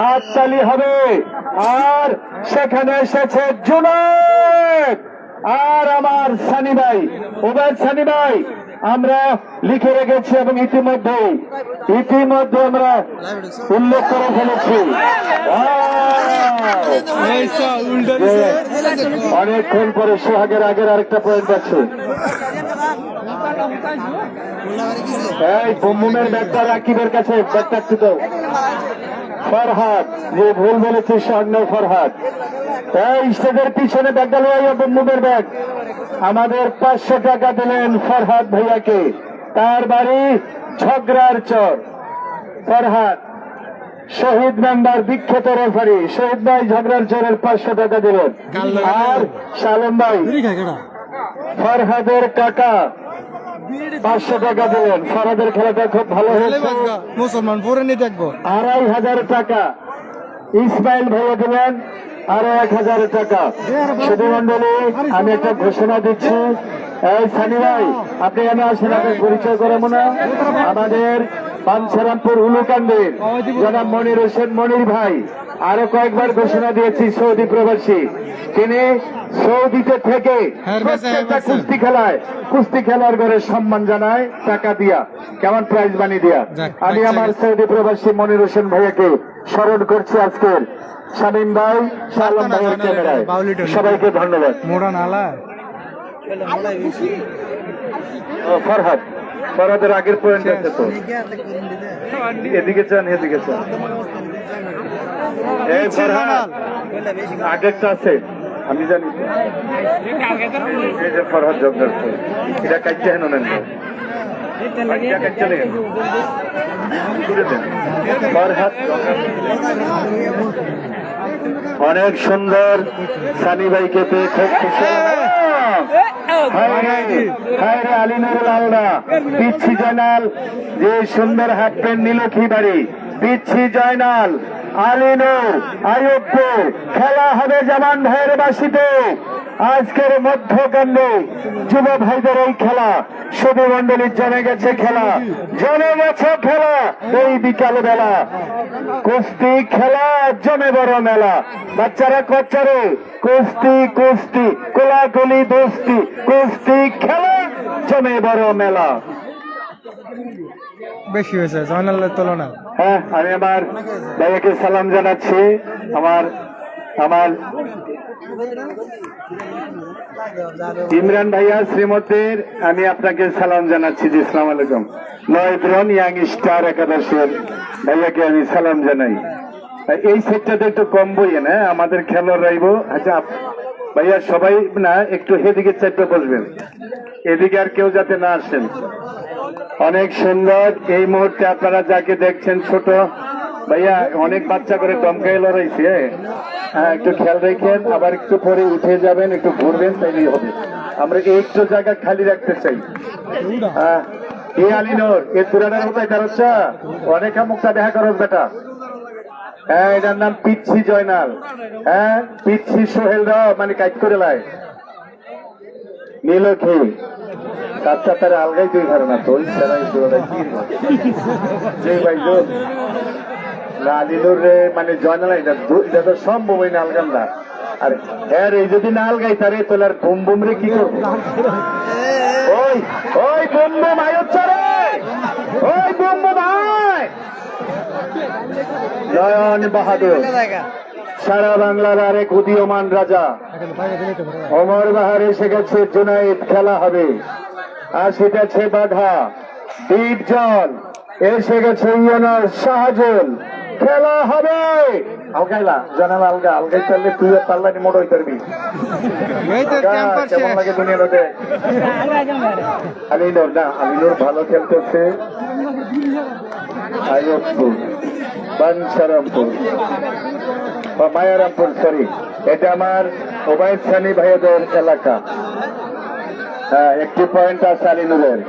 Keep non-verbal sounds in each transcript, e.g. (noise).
হাততালি হবে। আর সেখানে এসেছে জুনায়েদ। আর আমার সানি ভাই ওবেদ সানি ভাই, আমরা লিখে রেখেছি এবং ইতিমধ্যে ইতিমধ্যে আমরা উল্লেখ করে ফেলেছি। অনেকক্ষণ পরে সোহাগের আগের আরেকটা পয়েন্ট আছে। এই বুমবুমের ব্যাগটা রাকিবের কাছে, ব্যাগটা দাও। ফরহাদ যে ভুল বলেছে স্বর্ণ ফরহাদ। এই স্টেজের পিছনে ব্যাগটা লইয়া বুমবুমের ব্যাগ। আমাদের পাঁচশো টাকা দিলেন ফরহাদ ভাইয়াকে। তার বাড়ি ঝগড়ার চর। ফরহাদ শহীদ মেম্বার বিখ্যাত রেফারি শহীদ ভাই ঝগড়ার চরের পাঁচশো টাকা দিলেন। আর সালম ভাই ফরহাদের কাকা পাঁচশো টাকা দিলেন। সারাদের খেলাটা খুব ভালো হয়েছে। মুসলমান পরে নিয়ে দেখব। আড়াই হাজার টাকা। ইসমাইল ভালো দিলেন আরও এক হাজার টাকা। শুধু মন্ডলী আমি একটা ঘোষণা দিচ্ছি। এই সানি ভাই আপনি কেন আসেন আপনার পরিচয় করে মনে আমাদের পানসারামপুর উলুকান্দের জনাব মনির হোসেন মনির ভাই আরও কয়েকবার ঘোষণা দিয়েছি সৌদি প্রবাসী। তিনি সৌদিতে থেকে হ্যাঁ, হ্যাঁ, প্রত্যেকটা কুস্তি খেলায় কুস্তি খেলার ঘরে সম্মান জানায় টাকা দিয়া। কেমন প্রাইজ বানিয়ে দিয়া? আমি আমার সৌদি প্রবাসী মনির হোসেন ভাইয়াকে স্মরণ করছি আজকের। শামীম ভাই সালম ভাইয়ের ক্যামেরায়। সবাইকে ধন্যবাদ। ফরহাদ। ফরহাদের আগের পয়েন্ট আছে তো? এদিকে চান এদিকে। চান এই আগেরটা আছে আমি জানি। এই যে ফরহাদ জগদার এটা কাটছে হেন নেন অনেক সুন্দর সানি ভাইকে পেয়ে খুব খুশি। হলাম। হায় রে, হায় রে আলিনুরুল আলদা পিচ্ছি জয়নাল যে সুন্দর হাফ প্যান্ট বাড়ি পিচ্ছি জয়নাল আলিনু আয়ুব্য খেলা হবে জামান ভাইয়ের বাসিতে আজকের মধ্যকাণ্ডে। যুব ভাইদের এই খেলা শুধু মন্ডলীর জমে গেছে খেলা জমে গেছে খেলা। এই বিকাল বেলা কুস্তি খেলা জমে বড় মেলা। বাচ্চারা কচ্চারে কুস্তি কুস্তি কোলাকুলি দোস্তি কুস্তি খেলা জমে বড় মেলা। বেশি হয়েছে জয়নালের তুলনা হ্যাঁ আমি আমার ভাইয়াকে সালাম জানাচ্ছি। আমার আমার ইমরান ভাইয়া, শ্রীমতীর, আমি আপনাকে সালাম জানাচ্ছি জি ইসলাম আলাইকুম। নয়দ্রন ইয়াং স্টার একাদশের ভাইয়াকে আমি সালাম জানাই। এই সেটটাতে একটু কম বইয়ে না, আমাদের খেলোয়াড় রাইব। আচ্ছা ভাইয়া, সবাই না, একটু হেদিকে চারটে বসবেন। এদিকে আর কেউ যাতে না আসেন। অনেক সুন্দর, এই মুহূর্তে আপনারা যাকে দেখছেন ছোট, ভাইয়া, অনেক বাচ্চা করে দমকাই লড়াইছে হ্যাঁ একটু খেয়াল রেখেন, আবার একটু পরে উঠে যাবেন, একটু ঘুরবেন, তাইলেই হবে। আমরা একটু জায়গা খালি রাখতে চাই? হ্যাঁ এ আলিনোর এ তুরানের মতো এটা অনেক মুখটা দেখা করো, বেটা। হ্যাঁ এটার নাম পিচ্ছি জয়নাল। হ্যাঁ পিচ্ছি সোহেল রাও মানে কাজ করে লাই। নীলক্ষী কাচ্চা তারা আলগাই ঘরে না তো ভাই মানে জয়নাল তো না আর হ্যাঁ রে, যদি তারে তোলার বুম বুম কি বুম রে! আয়! জয়ন বাহাদুর, সারা বাংলার আরেক উদীয়মান রাজা। অমর বাহার গেছে, জুনাইদ খেলা হবে। আর আসিতেছে বাধা। দ্বীপ জল এসে গেছে ইয়নার শাহজুল। খেলা হবে। আলগাইলা জানালা আলগা আলগাই পারলে তুই পাল্লানি মোড় হইতে পারবি। কেমন লাগে দুনিয়া লোকে আলিনুর না আলিনুর ভালো খেলতেছে। বাঞ্ছারামপুর বা মায়ারামপুর সরি এটা আমার ওবায়দ সানি ভাইয়াদের এলাকা। হ্যাঁ একটি পয়েন্ট আছে আলিনুরের।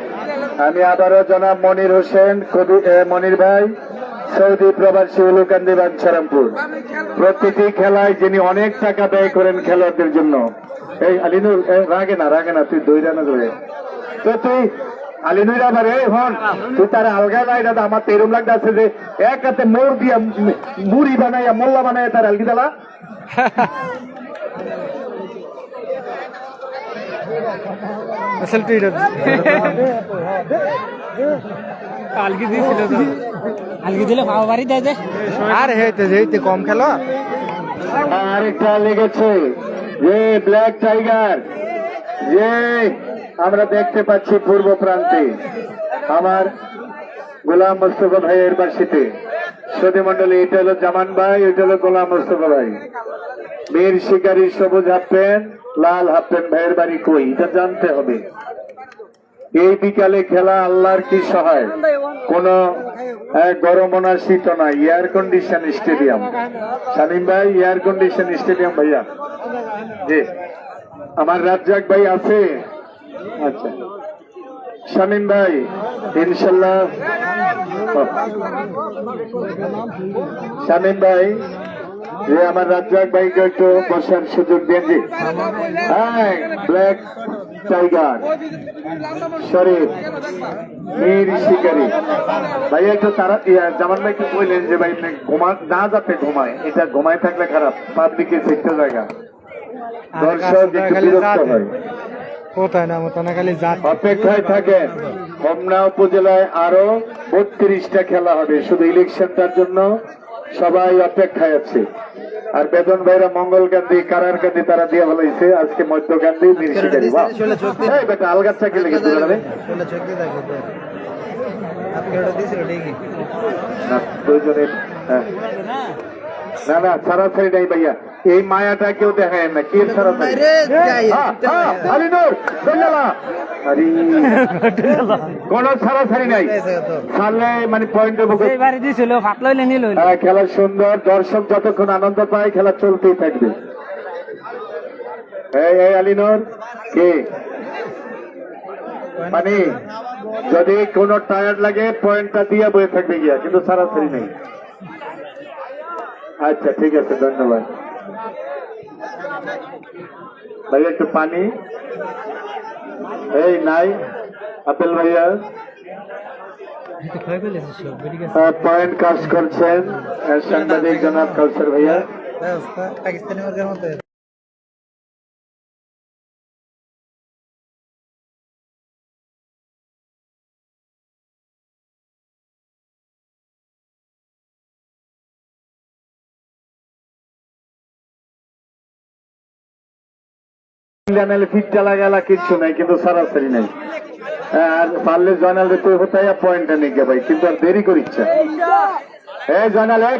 আমি আবারও জনাব মনির হোসেন কবি মনির ভাই সৌদি প্রবাসী উলুকান্দি বাঞ্ছারামপুর প্রতিটি খেলায় যিনি অনেক টাকা ব্যয় করেন খেলোয়াড়দের জন্য এই আলিনুর রাগে না রাগে না তুই দই রানা ধরে তো তুই আলী নুইরা আবার এই হন তুই তার আলগা নাই দাদা আমার তো এরম লাগতেছে যে এক হাতে মোর দিয়া মুড়ি বানাইয়া মোল্লা বানাইয়া তার আলগি দিলা। সেলফি (laughs) দিয়েছিল তো। আলগি দিলে ভাবা বাড়ি দেয় যে আর হেতে হেতে কম খেলো। আরেকটা লেগেছে যে ব্ল্যাক টাইগার। যে আমরা দেখতে পাচ্ছি পূর্ব প্রান্তে আমার গোলাম মোস্তফা ভাইয়ের বাসিতে। সদী মন্ডলী এটা হলো জামান ভাই এটা হলো গোলাম মোস্তফা ভাই। বীর শিকারী সবুজ হাফ প্যান্ট লাল হাফ প্যান্ট ভাইয়ের বাড়ি কই? এটা জানতে হবে। এই বিকালে খেলা আল্লাহর কি সহায়? কোন গরম না শীত না এয়ার কন্ডিশন স্টেডিয়াম শামিম ভাই এয়ার কন্ডিশন স্টেডিয়াম ভাইয়া। জি। আমার রাজ্জাক ভাই আছে। আচ্ছা। শামিম ভাই, ইনশাল্লাহ। শামিম ভাই যে আমার রাজ্জাক ভাইকে একটু বসার সুযোগ দেন জি। হ্যাঁ ব্ল্যাক। টাইগার শরীফ মীর শিকারী। ভাই একটু তারা জামান ভাইকে বললেন যে ভাই ঘুমা না যাতে ঘুমায়। এটা ঘুমায় থাকলে খারাপ। পাবলিকে সেক্টর জায়গা। দর্শক একটু বিরক্ত হয়। কোথায় না মতো জাত অপেক্ষায় থাকেন। হোমনা উপজেলায় আরও বত্রিশটা খেলা হবে। শুধু ইলেকশনটার জন্য সবাই অপেক্ষায় আছে। আর বেতন ভাইরা মঙ্গল গান্ধী কারার গান্ধী তারা দিয়ে বলাইছে আজকে মধ্য গান্ধী এই বেটা আলগাচ্ছা কে লেগে না হ্যাঁ। না না ছাড়াছাড়ি নাই ভাইয়া। এই মায়াটা কেউ দেখায় না কে ছাড়াছাড়ি হ্যাঁ, হ্যাঁ, আলিনুর, কোন নাই। ছাড়লে মানে হ্যাঁ, খেলা সুন্দর দর্শক যতক্ষণ আনন্দ পায় খেলা চলতেই থাকবে। এই এই আলিনুর কে? মানে যদি কোনো টায়ার লাগে পয়েন্টটা দিয়ে বয়ে থাকবে গিয়া কিন্তু ছাড়াছাড়ি নেই। আচ্ছা ঠিক আছে ধন্যবাদ। ভাইয়া, একটু পানি। এই, নাই, আপেল ভাইয়া। পয়েন্ট কাজ করছেন সাংবাদিক জনাব কাউসার ভাইয়া। পাকিস্তানি মুরগের মতো জানালে ফিটটা লাগালা কিচ্ছু নাই কিন্তু নাই। আর পারলে তুই হতাই পয়েন্টটা নিয়ে ভাই কিন্তু আর দেরি করিচ্ছে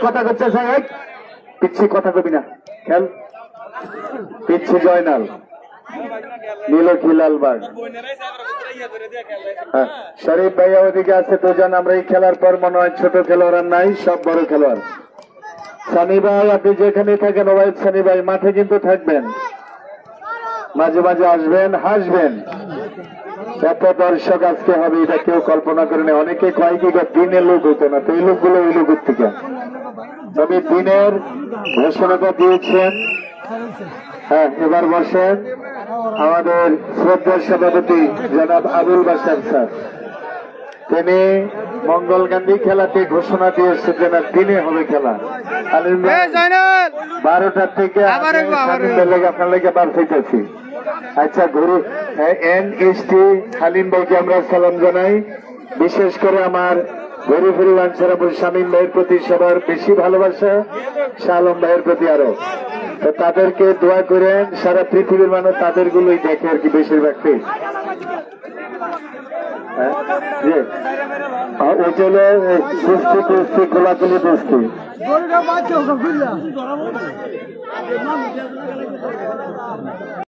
কথা করছে স্যার পিচ্ছি কথা কবি না খেল। পিচ্ছি জয়নাল। হ্যাঁ, আমরা এই খেলার পর মনে হয় ছোট খেলোয়াড় নাই সব বড় খেলোয়াড়। সানি ভাই আপনি যেখানে থাকেন ওবায়দ সানি ভাই মাঠে কিন্তু থাকবেন। মাঝে মাঝে আসবেন হাসবেন। এত দর্শক আজকে হবে এটা কেউ কল্পনা করে নেই। অনেকে কয় কি দিনে লোক হতো না তো এই লোকগুলো ওই লোক থেকে। তবে দিনের ঘোষণাটা দিয়েছেন। হ্যাঁ এবার বসেন। আমাদের শ্রদ্ধার সভাপতি জনাব আবুল বাসার স্যার। তিনি মঙ্গল গান্ধী খেলাতে ঘোষণা দিয়ে এসেছেন আর দিনে হবে খেলা। বারোটার থেকে আপনার লেগে বার হইতেছি। আচ্ছা গুরু এন, এস, টি, হালিম ভাইকে আমরা সালাম জানাই। বিশেষ করে আমার গরু পরিবার সারাপুর শামীম ভাইয়ের প্রতি সবার বেশি ভালোবাসা, শালম ভাইয়ের প্রতি আরও। তো তাদেরকে দোয়া করেন, সারা পৃথিবীর মানুষ তাদের গুলোই দেখে আর কি বেশিরভাগটাই